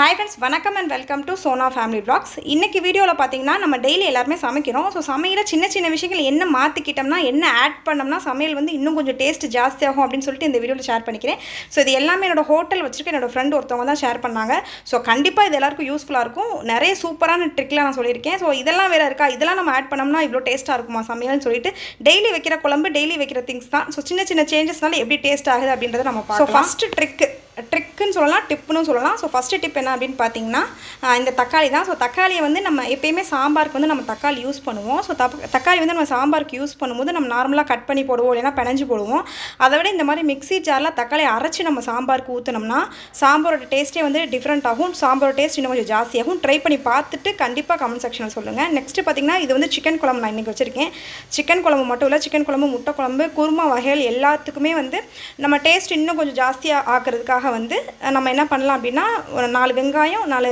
Hi friends வணக்கம் and welcome to Sona family vlogs. இன்னைக்கு வீடியோவில் பார்த்தீங்கன்னா நம்ம டெய்லி எல்லாருமே சமைக்கிறோம். ஸோ சமையல சின்ன சின்ன விஷயங்கள் என்ன மாற்றிக்கிட்டோம்னா என்ன ஆட் பண்ணோம்னா சமையல் வந்து இன்னும் கொஞ்சம் டேஸ்ட் ஜாஸ்தியாகும் அப்படின்னு சொல்லிட்டு இந்த வீடியோவில் ஷேர் பண்ணிக்கிறேன். ஸோ இது எல்லாமே என்னோட ஹோட்டல் வச்சிருக்க என்னோட ஃப்ரெண்ட் ஒருத்தவங்க தான் ஷேர் பண்ணாங்க. ஸோ கண்டிப்பாக இது எல்லாருக்கும் யூஸ்ஃபுல்லாக இருக்கும். நிறைய சூப்பரான ட்ரிக்லாம் நான் சொல்லியிருக்கேன். ஸோ இதெல்லாம் வேறு இருக்கா? இதெல்லாம் நம்ம ஆட் பண்ணோம்னா இவ்வளோ டேஸ்ட்டாக இருக்குமா சமையல்னு சொல்லிட்டு டெய்லி வைக்கிற குழம்பு டெய்லி வைக்கிற திங்ஸ் தான். ஸோ சின்ன சின்ன சேஞ்சஸ்னால எப்படி டேஸ்ட் ஆகுது அப்படின்றத நம்ம பார்க்கலாம். ஃபஸ்ட்டு ட்ரிக்கு ட்ரிக்குன்னு சொல்லலாம் டிப்புன்னு சொல்லலாம். ஸோ ஃபஸ்ட்டு டிப் என்ன அப்படின்னு பார்த்தீங்கன்னா இந்த தக்காளி தான். ஸோ தக்காளியை வந்து நம்ம எப்பயுமே சாம்பாருக்கு வந்து நம்ம தக்காளி யூஸ் பண்ணுவோம். ஸோ தப் தக்காளி வந்து நம்ம சாம்பாருக்கு யூஸ் பண்ணும்போது நம்ம நார்மலாக கட் பண்ணி போடுவோம் இல்லைன்னா பிணைஞ்சு போடுவோம். அதை விட இந்த மாதிரி மிக்ஸி ஜாரில் தக்காளி அரைச்சி நம்ம சாம்பாருக்கு ஊற்றினோம்னா சாம்பாரோட டேஸ்ட்டே வந்து டிஃப்ரெண்ட் ஆகும். சாம்பாரோட டேஸ்ட் இன்னும் கொஞ்சம் ஜாஸ்தியாகும் ட்ரை பண்ணி பார்த்துட்டு கண்டிப்பாக கமெண்ட் செக்ஷனில் சொல்லுங்கள் நெக்ஸ்ட்டு பார்த்தீங்கன்னா இது வந்து சிக்கன் குழம்பு நான் இன்றைக்கி வச்சுருக்கேன். சிக்கன் குழம்பு மட்டும் இல்லை சிக்கன் குழம்பு முட்டை குழம்பு குருமா வகைகள் எல்லாத்துக்குமே வந்து நம்ம டேஸ்ட் இன்னும் கொஞ்சம் ஜாஸ்தியாக ஆக்கிறதுக்காக வந்து நம்ம என்ன பண்ணலாம் அப்படின்னா ஒரு நாலு வெங்காயம் நாலு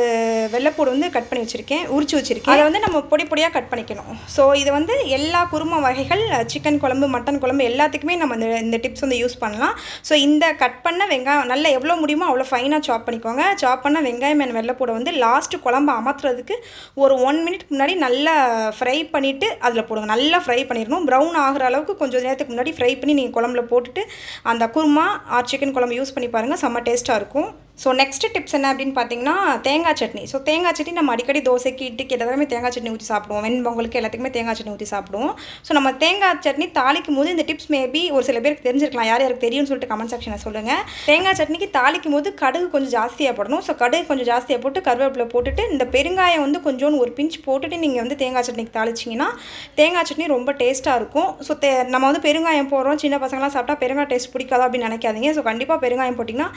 வெள்ளைப்பூடு வந்து கட் பண்ணி வச்சுருக்கேன் உரிச்சு வச்சுருக்கேன். அதை வந்து நம்ம பொடி பொடியாக கட் பண்ணிக்கணும். ஸோ இது வந்து எல்லா குருமா வகைகள் சிக்கன் குழம்பு மட்டன் குழம்பு எல்லாத்துக்குமே நம்ம இந்த இந்த டிப்ஸ் வந்து யூஸ் பண்ணலாம். ஸோ இந்த கட் பண்ண வெங்காயம் நல்லா எவ்வளோ முடியுமோ அவ்வளோ ஃபைனாக சாப் பண்ணிக்கோங்க. சாப் பண்ண வெங்காயம் and வெள்ளைப்பூடை வந்து லாஸ்ட்டு குழம்பு அமர்த்துறதுக்கு ஒரு ஒன் மினிட் முன்னாடி நல்லா ஃப்ரை பண்ணிவிட்டு அதில் போடுங்க. நல்லா ஃப்ரை பண்ணிடணும். ப்ரௌன் ஆகிற அளவுக்கு கொஞ்சம் நேரத்துக்கு முன்னாடி ஃப்ரை பண்ணி நீங்கள் குழம்புல போட்டுட்டு அந்த குருமா ஆர் சிக்கன் குழம்பு யூஸ் பண்ணி பாருங்கள் செம்ம டேஸ்ட்டாக இருக்கும். com ஸோ நெக்ஸ்ட் டிப்ஸ் என்ன அப்படின்னு பார்த்தீங்கன்னா தேங்காய் சட்னி. ஸோ தேங்காய் சட்னி நம்ம அடிக்கடி தோசைக்கு இட்டுக்கு எல்லாத்துக்குமே தேங்காய் சட்னி ஊற்றி சாப்பிடுவோம். வெண்பொங்கலுக்கு எல்லாத்துக்குமே தேங்காய் சட்னி ஊற்றி சாப்பிடுவோம். ஸோ நம்ம தேங்காய் சட்னி தாளிக்கும் போது இந்த டிப்ஸ் மேபி ஒரு சில பேருக்கு தெரிஞ்சிருக்கலாம். யார் யாருக்கு தெரியும்னு சொல்லிட்டு கமெண்ட் செக்ஷனில் சொல்லுங்கள் தேங்காய் சட்னிக்கு தாளிக்கும் போது கடுகு கொஞ்சம் ஜாஸ்தியாக போடணும். ஸோ கடுகு கொஞ்சம் ஜாஸ்தியாக போட்டு கருவேப்பிலை போட்டுட்டு இந்த பெருங்காயம் வந்து கொஞ்சோண்டு ஒரு பிஞ்ச் போட்டுட்டு நீங்கள் வந்து தேங்காய் சட்னிக்கு தாளிச்சிங்கன்னா தேங்காய் சட்னி ரொம்ப டேஸ்ட்டாக இருக்கும். ஸோ தே நம்ம வந்து பெருங்காயம் போடுறோம். சின்ன பசங்களாம் சாப்பிட்டா பெருங்காய் டேஸ்ட் பிடிக்காது அப்படின்னு நினைக்காதீங்க. ஸோ கண்டிப்பாக பெருங்காயம் போட்டிங்கன்னா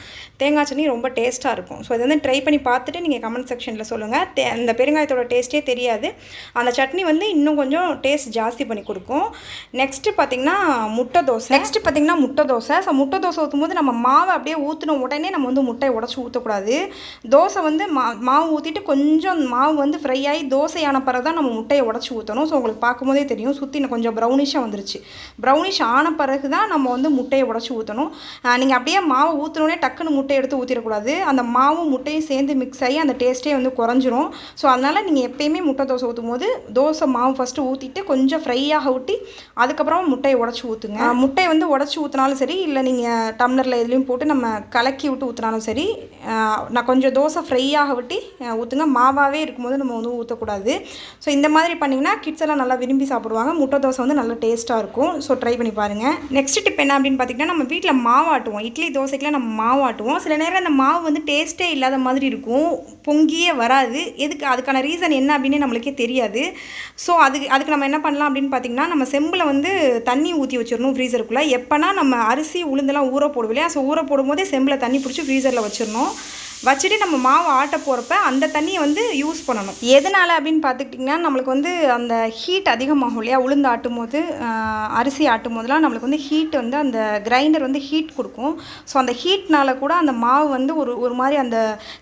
தேங்காய் சட்னி ரொம்ப டேஸ்ட்டாக இருக்கும். ஸோ இது வந்து ட்ரை பண்ணி பார்த்துட்டு நீங்கள் கமெண்ட் செக்ஷனில் சொல்லுங்கள் தே அந்த பெருங்காயத்தோட டேஸ்ட்டே தெரியாது. அந்த சட்னி வந்து இன்னும் கொஞ்சம் டேஸ்ட் ஜாஸ்தி பண்ணி கொடுக்கும். நெக்ஸ்ட்டு பார்த்தீங்கன்னா முட்டை தோசை. நெக்ஸ்ட்டு பார்த்தீங்கன்னா முட்டை தோசை. ஸோ முட்டை தோசை ஊற்றும் போது நம்ம மாவை அப்படியே ஊற்றின உடனே நம்ம வந்து முட்டையை உடச்சி ஊற்றக்கூடாது தோசை வந்து மா மாவு ஊற்றிட்டு கொஞ்சம் மாவு வந்து ஃப்ரை ஆகி தோசையான பிறகு தான் நம்ம முட்டையை உடச்சி ஊற்றணும் ஸோ உங்களுக்கு பார்க்கும்போதே தெரியும். சுற்றி கொஞ்சம் ப்ரௌனிஷாக வந்துருச்சு. ப்ரௌனிஷ் ஆன பிறகு தான் நம்ம வந்து முட்டையை உடச்சி ஊற்றணும் நீங்கள் அப்படியே மாவை ஊற்றினோடனே டக்குன்னு முட்டையை எடுத்து ஊற்றிடக்கூடாது அந்த மாவும் முட்டையும் சேர்ந்து மிக்ஸ் ஆகி அந்த டேஸ்ட்டே வந்து குறைஞ்சிரும். ஸோ அதனால் நீங்கள் எப்பயுமே முட்டை தோசை ஊற்றும் போது தோசை மாவு ஃபஸ்ட்டு ஊற்றிட்டு கொஞ்சம் ஃப்ரையாக ஊட்டி அதுக்கப்புறம் முட்டையை உடச்சி ஊற்றுங்க முட்டையை வந்து உடச்சி ஊற்றினாலும் சரி இல்லை நீங்கள் டம்ளரில் எதுலேயும் போட்டு நம்ம கலக்கி விட்டு ஊற்றினாலும் சரி நான் கொஞ்சம் தோசை ஃப்ரையாக விட்டு ஊற்றுங்க மாவாகவே இருக்கும்போது நம்ம வந்து ஊற்றக்கூடாது ஸோ இந்த மாதிரி பண்ணிங்கன்னா கிட்ஸ் எல்லாம் நல்லா விரும்பி சாப்பிடுவாங்க. முட்டை தோசை வந்து நல்லா டேஸ்ட்டாக இருக்கும். ஸோ ட்ரை பண்ணி பாருங்கள் நெக்ஸ்ட் டிப் என்ன அப்படின்னு பார்த்தீங்கன்னா நம்ம வீட்டில் மாவு ஆட்டுவோம். இட்லி தோசைக்கெலாம் நம்ம மாவாட்டுவோம் சில நேரம் அந்த மாவு வந்து டேஸ்ட்டே இல்லாத மாதிரி இருக்கும். பொங்கியே வராது. எதுக்கு? அதுக்கான ரீசன் என்ன அப்படின்னு நம்மளுக்கே தெரியாது. ஸோ அதுக்கு அதுக்கு நம்ம என்ன பண்ணலாம் அப்படின்னு பார்த்தீங்கன்னா நம்ம செம்பில் வந்து தண்ணி ஊற்றி வச்சிடணும் ஃப்ரீசருக்குள்ளே எப்போனா நம்ம அரிசி உளுந்தெல்லாம் ஊற போடுவோம் இல்லையா? ஸோ ஊற போடும்போதே செம்பில் தண்ணி பிடிச்சி ஃப்ரீசரில் வச்சிடணும். வச்சுட்டு நம்ம மாவு ஆட்ட போகிறப்ப அந்த தண்ணியை வந்து யூஸ் பண்ணணும். எதனால் அப்படின்னு பார்த்துக்கிட்டிங்கன்னா நம்மளுக்கு வந்து அந்த ஹீட் அதிகமாகும் இல்லையா? உளுந்து ஆட்டும் போது அரிசி ஆட்டும் போதெல்லாம் நம்மளுக்கு வந்து ஹீட் வந்து அந்த கிரைண்டர் வந்து ஹீட் கொடுக்கும். ஸோ அந்த ஹீட்னால கூட அந்த மாவு வந்து ஒரு ஒரு மாதிரி அந்த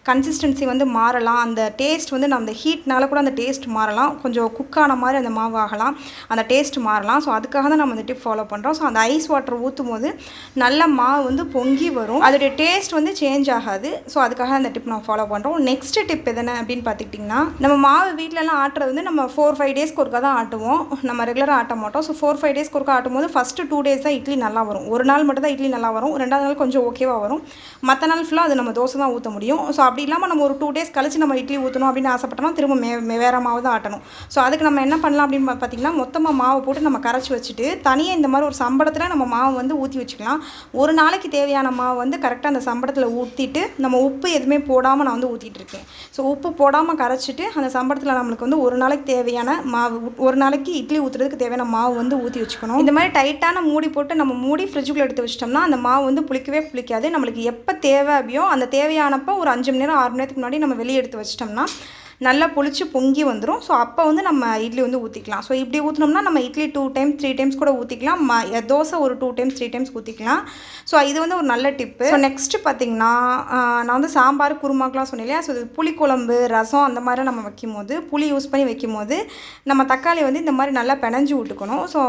கன்சிஸ்டன்சி வந்து மாறலாம். அந்த டேஸ்ட் வந்து நம்ம அந்த ஹீட்னால கூட அந்த டேஸ்ட் மாறலாம். கொஞ்சம் குக்கான மாதிரி அந்த மாவு ஆகலாம். அந்த டேஸ்ட் மாறலாம். ஸோ அதுக்காக தான் நம்ம இந்த டிப் ஃபாலோ பண்ணுறோம் ஸோ அந்த ஐஸ் வாட்டர் ஊற்றும் போது நல்ல மாவு வந்து பொங்கி வரும். அதோடைய டேஸ்ட் வந்து சேஞ்ச் ஆகாது. ஸோ அதுக்காக அந்த டிப் நான் ஃபாலோ பண்ணுறோம் நெக்ஸ்ட் டிப் எதுனா அப்படின்னு பார்த்துக்கிட்டிங்கன்னா நம்ம மாவு வீட்டிலலாம் ஆட்டுறது வந்து நம்ம ஃபோர் ஃபைவ் டேஸ்க்கு ஒருக்கா தான் ஆட்டுவோம். நம்ம ரெகுலராக ஆட்ட மாட்டோம். ஸோ ஃபோர் ஃபைவ் டேஸ்க்கு ஒருக்கா ஆட்டும் போது ஃபஸ்ட்டு டூ டேஸ் தான் இட்லி நல்லா வரும். ஒரு நாள் மட்டும் தான் இட்லி நல்லா வரும். ரெண்டாவது நாள் கொஞ்சம் ஓகேவாக வரும். மற்ற நாள் ஃபுல்லாக அது நம்ம தோசை தான் ஊற்ற முடியும். ஸோ அப்படி இல்லாமல் நம்ம ஒரு டூ டேஸ் கழிச்சு நம்ம இட்லி ஊற்றணும் அப்படின்னு ஆசைப்பட்டோம்னா திரும்ப மே வேறு மாவு தான் ஆட்டணும். ஸோ அதுக்கு நம்ம என்ன பண்ணலாம் அப்படின்னு பார்த்தீங்கன்னா மொத்தமாக மாவு போட்டு நம்ம கரைச்சி வச்சுட்டு தனியாக இந்த மாதிரி ஒரு சம்பளத்தில் நம்ம மாவு வந்து ஊற்றி வச்சுக்கலாம். ஒரு நாளைக்கு தேவையான மாவு வந்து கரெக்டாக அந்த சம்பளத்தில் ஊற்றிட்டு நம்ம உப்பு எதுவுமே போடாமல் நான் வந்து ஊற்றிட்டுருக்கேன் ஸோ உப்பு போடாமல் கரைச்சிட்டு அந்த சம்பளத்தில் நம்மளுக்கு வந்து ஒரு நாளைக்கு தேவையான மாவு ஒரு நாளைக்கு இட்லி ஊற்றுறதுக்கு தேவையான மாவு வந்து ஊற்றி வச்சுக்கணும். இந்த மாதிரி டைட்டான மூடி போட்டு நம்ம மூடி ஃப்ரிட்ஜுக்குள்ளே எடுத்து வச்சிட்டோம்னா அந்த மாவு வந்து புளிக்கவே புளிக்காது. நம்மளுக்கு எப்போ தேவை அப்படியோ அந்த தேவையானப்போ ஒரு அஞ்சு மணி நேரம் ஆறு மணி நேரத்துக்கு முன்னாடி நம்ம வெளியே எடுத்து வச்சிட்டோம்னா நல்லா புளிச்சு பொங்கி வந்துடும் ஸோ அப்போ வந்து நம்ம இட்லி வந்து ஊற்றிக்கலாம் ஸோ இப்படி ஊற்றினோம்னா நம்ம idli two time three times கூட ஊற்றிக்கலாம் ம தோசை ஒரு டூ டைம்ஸ் த்ரீ டைம்ஸ் ஊற்றிக்கலாம் ஸோ இது வந்து ஒரு நல்ல டிப்பு ஸோ நெக்ஸ்ட்டு பார்த்தீங்கன்னா நான் வந்து சாம்பார் குருமாக்கெலாம் சொன்னேன் இல்லையா? ஸோ இது புளிக்குழம்பு ரசம் அந்த மாதிரி நம்ம வைக்கும் போது புளி யூஸ் பண்ணி வைக்கும் போது நம்ம தக்காளி வந்து இந்த மாதிரி நல்லா பிணைஞ்சு விட்டுக்கணும். ஸோ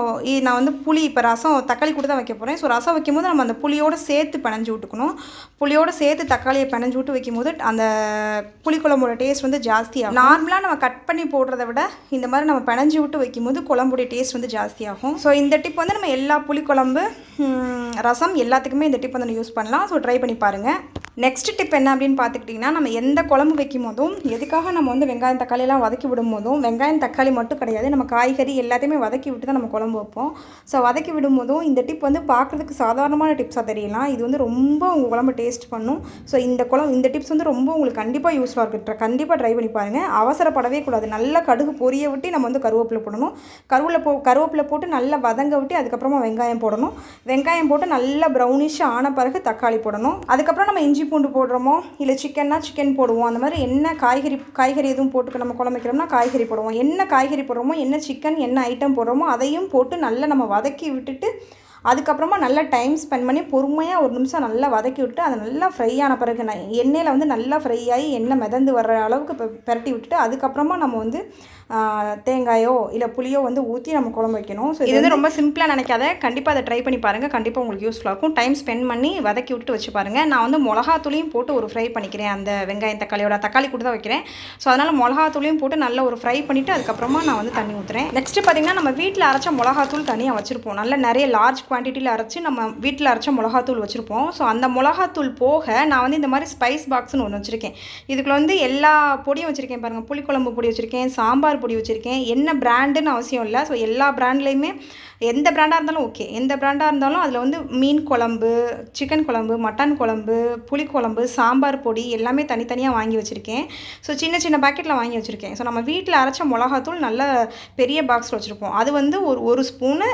நான் வந்து புளி இப்போ ரசம் தக்காளி கூட தான் வைக்க போகிறேன் ஸோ ரசம் வைக்கும் போது நம்ம அந்த புளியோட சேர்த்து பிணைஞ்சு விட்டுக்கணும். புளியோடு சேர்த்து தக்காளியை பிணைஞ்சு விட்டு வைக்கும் போது அந்த புளிக்குழம்போட டேஸ்ட் வந்து ஜாஸ்தியாகும். நார்மலாக நம்ம கட் பண்ணி போடுறத விட இந்த மாதிரி நம்ம பிணைஞ்சு விட்டு வைக்கும்போது குழம்புடைய டேஸ்ட் வந்து ஜாஸ்தியாகும். ஸோ இந்த டிப் வந்து நம்ம எல்லா புளிக்குழம்பு ரசம் எல்லாத்துக்குமே இந்த டிப் வந்து யூஸ் பண்ணலாம். ஸோ ட்ரை பண்ணி பாருங்கள் நெக்ஸ்ட் டிப் என்ன அப்படின்னு பார்த்துக்கிட்டிங்கன்னா நம்ம எந்த குழம்பு வைக்கும் போதும் எதுக்காக நம்ம வந்து வெங்காயம் தக்காளியெல்லாம் வதக்கி விடும் போதும் வெங்காயம் தக்காளி மட்டும் கிடையாது நம்ம காய்கறி எல்லாத்தையுமே வதக்கி விட்டு தான் நம்ம குழம்பு வைப்போம். ஸோ வதக்கி விடும் போதும் இந்த டிப் வந்து பார்க்குறதுக்கு சாதாரணமான டிப்ஸாக தெரியலாம். இது வந்து ரொம்ப உங்கள் குழம்பு டேஸ்ட் பண்ணும். ஸோ இந்த குழம்பு இந்த டிப்ஸ் வந்து ரொம்ப உங்களுக்கு கண்டிப்பாக யூஸ்ஃபுல்லாக இருக்குது கண்டிப்பாக ட்ரை பண்ணி பாருங்கள் அவசரப்படவே கூடாது. நல்லா கடுகு பொரிய விட்டு நம்ம வந்து கருவேப்பிலை போடணும். கருவில் போ கருவேப்பிலை போட்டு நல்லா வதங்க விட்டு அதுக்கப்புறமா வெங்காயம் போடணும். வெங்காயம் போட்டு நல்லா ப்ரௌனிஷாக ஆன பிறகு தக்காளி போடணும். அதுக்கப்புறம் நம்ம இஞ்சி பூண்டு போடுறோமோ இல்லை சிக்கன்னா சிக்கன் போடுவோம். அந்த மாதிரி என்ன காய்கறி காய்கறி எதுவும் போட்டு நம்ம குழம்பு வைக்கிறோம்னா காய்கறி போடுவோம். என்ன காய்கறி போடுறோமோ என்ன சிக்கன் என்ன ஐட்டம் போடுறோமோ அதையும் போட்டு நல்லா நம்ம வதக்கி விட்டுட்டு அதுக்கப்புறமா நல்லா டைம் ஸ்பெண்ட் பண்ணி பொறுமையாக ஒரு நிமிஷம் நல்லா வதக்கி விட்டு அது நல்லா ஃப்ரை ஆன பிறகு ந- எண்ணெயில் வந்து நல்லா ஃப்ரை ஆகி எண்ணெய் மிதந்து வர்ற அளவுக்கு பெரட்டி விட்டுட்டு அதுக்கப்புறமா நம்ம வந்து தேங்காயோ இல்லை புளியோ வந்து ஊற்றி நம்ம குழம்பு வைக்கணும். ஸோ இது வந்து ரொம்ப சிம்பிளாக நினைக்காத. கண்டிப்பாக அதை ட்ரை பண்ணி பாருங்கள் கண்டிப்பாக உங்களுக்கு யூஸ்ஃபுல்லாக இருக்கும். டைம் ஸ்பெண்ட் பண்ணி வதக்கி விட்டு வச்சு பாருங்கள் நான் வந்து மிளகாத்தூளையும் போட்டு ஒரு ஃப்ரை பண்ணிக்கிறேன். அந்த வெங்காயம் தக்காளியோட தக்காளி கூட தான் வைக்கிறேன். ஸோ அதனால் மிளகாத்தூளையும் போட்டு நல்லா ஒரு ஃப்ரை பண்ணிவிட்டு அதுக்கப்புறமா நான் வந்து தண்ணி ஊற்றுறேன் நெக்ஸ்ட்டு பார்த்தீங்கன்னா நம்ம வீட்டில் அரைச்ச மிளகாத்தூள் தனியாக வச்சுருப்போம். நல்ல நிறைய லார்ஜ் குவான்டிட்டியில் அரைச்சி நம்ம வீட்டில் அரைச்ச மிளகாத்தூள் வச்சுருப்போம். ஸோ அந்த மிளகாத்தூள் போக நான் வந்து இந்த மாதிரி ஸ்பைஸ் பாக்ஸ்னு ஒன்று வச்சுருக்கேன். இதுக்குள்ள வந்து எல்லா பொடியும் வச்சுருக்கேன் பாருங்கள் புளிக்குழம்பு பொடி வச்சுருக்கேன் சாம்பார் பொடி வச்சுருக்கேன். என்ன பிராண்டுன்னு அவசியம் இல்லை. ஸோ எல்லா பிராண்ட்லேயுமே எந்த பிராண்டாக இருந்தாலும் ஓகே எந்த பிராண்டாக இருந்தாலும் அதில் வந்து மீன் குழம்பு சிக்கன் குழம்பு மட்டன் குழம்பு புளிக்குழம்பு சாம்பார் பொடி எல்லாமே தனித்தனியாக வாங்கி வச்சுருக்கேன். ஸோ சின்ன சின்ன பாக்கெட்டில் வாங்கி வச்சுருக்கேன். ஸோ நம்ம வீட்டில் அரைச்ச மிளகாத்தூள் நல்ல பெரிய பாக்ஸில் வச்சுருப்போம். அது வந்து ஒரு ஒரு ஸ்பூனு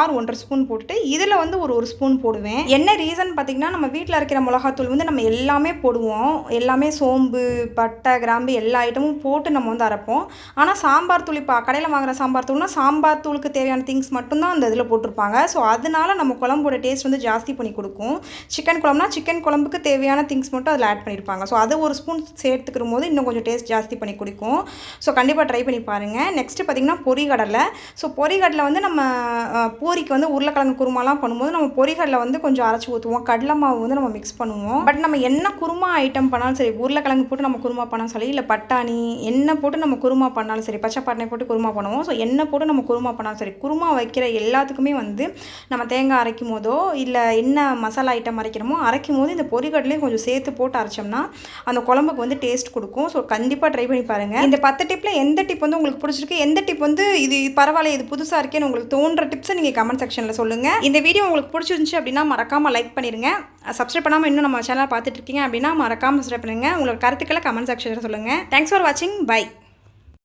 ஆர் ஒன்றரை ஸ்பூன் போட்டுட்டு இதில் வந்து ஒரு ஒரு ஸ்பூன் போடுவேன். என்ன ரீசன் பார்த்திங்கன்னா நம்ம வீட்டில் அரைக்கிற மிளகாத்தூள் வந்து நம்ம எல்லாமே போடுவோம். எல்லாமே சோம்பு பட்டை கிராம்பு எல்லா ஐட்டமும் போட்டு நம்ம வந்து அரைப்போம். ஆனால் சாம்பார் தூள் இப்போ கடையில் வாங்குற சாம்பார் தூள்னா சாம்பார் தூளுக்கு தேவையான திங்ஸ் மட்டும்தான் அந்த இதில் போட்டிருப்பாங்க. ஸோ அதனால நம்ம குழம்போட டேஸ்ட் வந்து ஜாஸ்தி பண்ணி கொடுக்கும். சிக்கன் குழம்புனா சிக்கன் குழம்புக்கு தேவையான திங்ஸ் மட்டும் அதில் ஆட் பண்ணியிருப்பாங்க. ஸோ அது ஒரு ஸ்பூன் சேர்த்துக்கிற போது இன்னும் கொஞ்சம் டேஸ்ட் ஜாஸ்தி பண்ணி கொடுக்கும். ஸோ கண்டிப்பாக ட்ரை பண்ணி பாருங்கள் நெக்ஸ்ட்டு பார்த்திங்கன்னா பொரிகடலை. ஸோ பொரிகடலை வந்து நம்ம பூரிக்கு வந்து உருளைக்கிழங்கு குருமாலாம் பண்ணும்போது நம்ம பொரிகடலை வந்து கொஞ்சம் அரைச்சி ஊற்றுவோம் கடலை மாவு வந்து நம்ம மிக்ஸ் பண்ணுவோம். பட் நம்ம என்ன குருமா ஐட்டம் பண்ணாலும் சரி உருளைக்கிழங்கு போட்டு நம்ம குருமா பண்ணாலும் சரி இல்லை பட்டாணி எண்ணெய் போட்டு நம்ம குருமா பண்ணாலும் சரி பச்சை பட்டாணி போட்டு குருமா பண்ணுவோம். ஸோ எண்ணெய் போட்டு நம்ம குருமா பண்ணாலும் சரி குருமா வைக்கிற எல்லாத்துக்குமே வந்து நம்ம தேங்காய் அரைக்கும் போதோ இல்லை என்ன மசாலா ஐட்டம் அரைக்கிறோமோ அரைக்கும் போது இந்த பொரிகடலையும் கொஞ்சம் சேர்த்து போட்டு அரைச்சோம்னா அந்த குழம்புக்கு வந்து டேஸ்ட் கொடுக்கும். ஸோ கண்டிப்பாக ட்ரை பண்ணி பாருங்கள் இந்த பத்து டிப்பில் எந்த டிப் வந்து உங்களுக்கு பிடிச்சிருக்கு? எந்த டிப் வந்து இது பரவாயில்ல இது புதுசாக இருக்கேன்னு உங்களுக்கு தோன்ற டிப்ஸை நீங்கள் கமெண்ட் செக்ஷனில் சொல்லுங்கள் இந்த வீடியோ உங்களுக்கு பிடிச்சிருந்துச்சு அப்படின்னா மறக்காமல் லைக் பண்ணிடுங்க சப்ஸ்கிரைப் பண்ணாமல் இன்னும் நம்ம சேனல் பார்த்துட்டு இருக்கீங்க அப்படின்னா மறக்காமல் சப்ஸ்கிரைப் பண்ணுங்கள் உங்களுக்கு கருத்துக்களை கமெண்ட் செக்ஷனில் சொல்லுங்கள் தேங்க்ஸ் ஃபார் வாட்சிங் பை